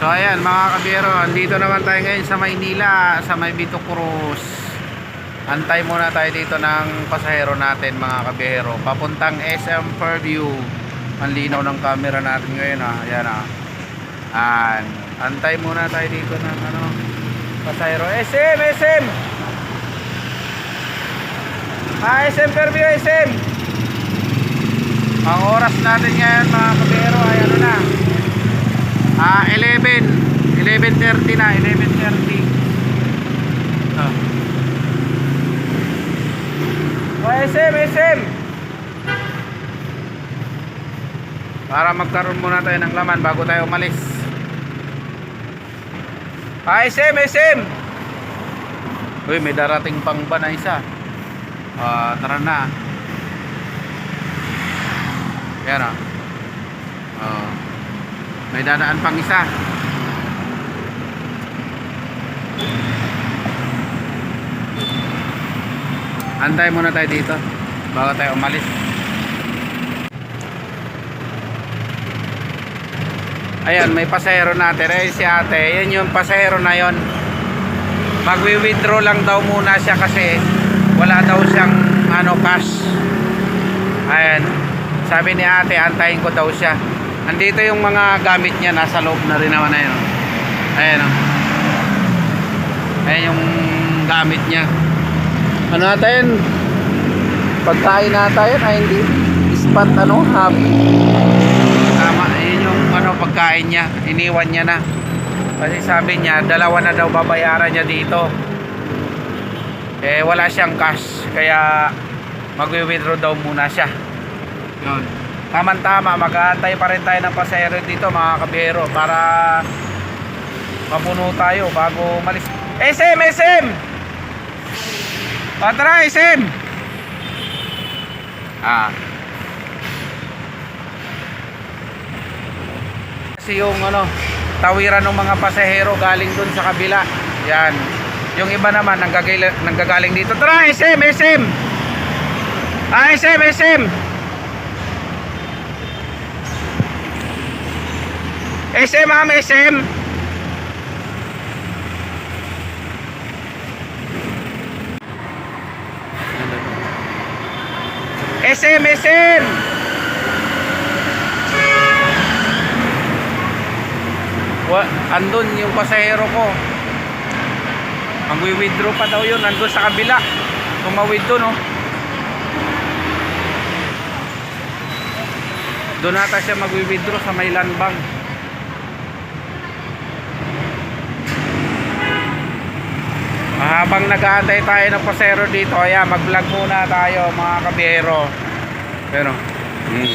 So ayan mga kabiyero, andito naman tayo ngayon sa Maynila, sa May Vito Cruz. Antay muna tayo dito ng pasahero natin mga kabiyero. Papuntang SM Fairview. Ang linaw ng camera natin ngayon ah. Ayan ah. An. Antay muna tayo dito ng ano, pasahero. SM, SM! Ah, SM Fairview, SM! Ang oras natin ngayon mga kabiyero ay ano na. Ah, 11. 11.30 na, 11.30. Ah. Oh, SM, SM. Para magkaroon muna tayo ng laman bago tayo umalis. Ah, SM, SM. Uy, may darating pang ba na isa. Ah, tara na. Yan ah. Oh. May dadaan pang isa. Antay muna tayo dito bago tayo umalis. Ayan, may pasahero natin. Ayun si ate. Yan yung pasahero na yon. Magwi-withdraw lang daw muna siya kasi wala daw siyang ano cash. Ayan. Sabi ni ate, antayin ko daw siya. Andito yung mga gamit niya, nasa loob na rin naman ayun. Ayan oh. Ayan yung gamit niya. Ano natin? Pagkain natin ay hindi spot ano, happy. Tama, ayun yung ano pagkain niya. Iniwan niya na. Kasi sabi niya, dalawa na daw babayaran niya dito. Eh wala siyang cash, kaya magwi-withdraw daw muna siya. Yun. Mag-aantay pa rin tayo ng pasahero dito mga kabiyero para mapuno tayo bago malis. SM! SM! O tara, SM! Ah. Kasi yung ano, tawiran ng mga pasahero galing dun sa kabila. Yan. Yung iba naman nanggagaling dito. Tara, SM! SM! Ah, SM! SM! SM ma'am, SM. SM, SM. Wa, andun yung pasahero ko. Magwi-withdraw pa daw yun, andun sa kabila. Tumawid doon, oh. Doon ata siya magwi-withdraw sa may landbang. Habang nag-aantay tayo ng pasero dito, ayan, mag-vlog muna tayo mga kabiyero. Pero, hmm.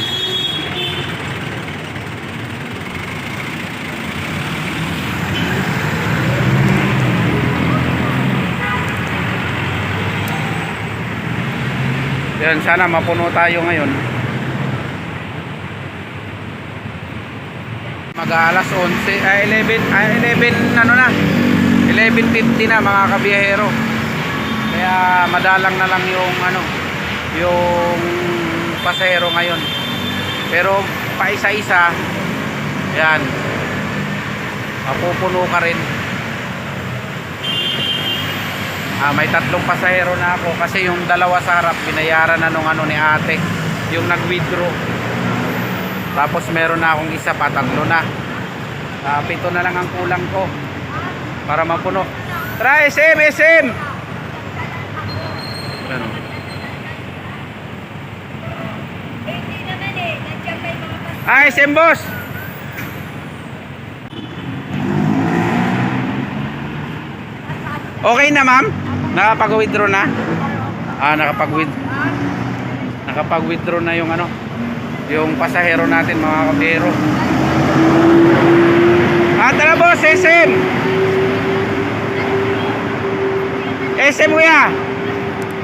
Yan, sana mapuno tayo ngayon. Mag alas 11, ay 11, ay 11 ano na, 11.50 na mga kabiyahero. Kaya madalang na lang yung ano yung pasahero ngayon. Pero pa isa isa yan. Mapupuno ka rin. Ah, may tatlong pasahero na ako kasi yung dalawa sa harap binayaran na nung ano ni ate yung nag withdraw tapos meron na akong isa pa tatlo na. Ah, pito na lang ang kulang ko para mapuno. Tara, SM, SM! Ano? Eh. Ah, SM boss! Okay na ma'am? Nakapag-withdraw na? Ah, nakapag-with nakapag-withdraw na yung ano yung pasahero natin mga kabero ah tara boss SM SM kuya.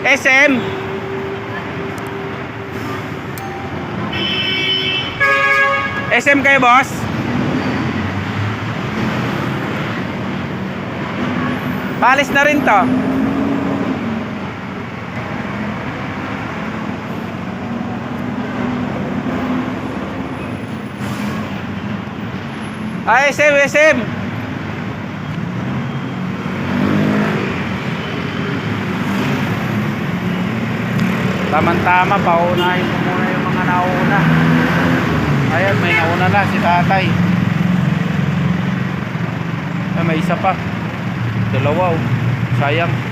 SM SM kayo boss? Palis na rin to. Ah, SM, SM! Tama-tama, paunahin mo muna yung mga nauna. Ayan, may nauna na si tatay. Ay, may isa pa. Dalawa oh. Sayang.